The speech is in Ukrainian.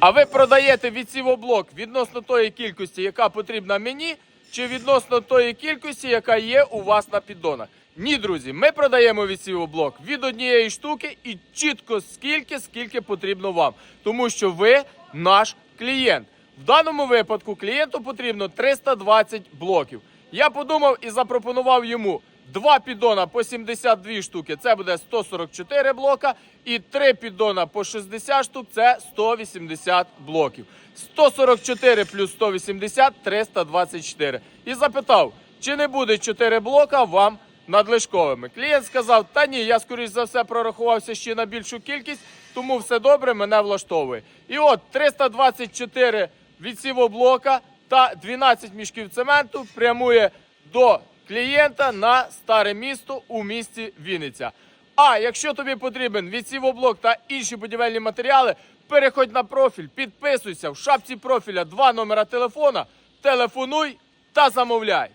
А ви продаєте відсівоблок відносно тої кількості, яка потрібна мені, чи відносно тої кількості, яка є у вас на піддонах? Ні, друзі, ми продаємо відсівоблок від однієї штуки і чітко скільки, скільки потрібно вам, тому що ви наш клієнт. В даному випадку клієнту потрібно 320 блоків. Я подумав і запропонував йому два піддона по 72 штуки. Це буде 144 блока, і три піддона по 60 штук це 180 блоків. 144 плюс 180 324. І запитав, чи не буде 4 блока вам надлишковими. Клієнт сказав: Та ні, я скоріш за все прорахувався ще на більшу кількість, тому все добре, мене влаштовує. І от 324 відсівоблока та 12 мішків цементу прямує до клієнта на старе місто у місті Вінниця. А якщо тобі потрібен відсівоблок та інші будівельні матеріали, переходь на профіль, підписуйся в шапці профіля два номера телефона, телефонуй та замовляй.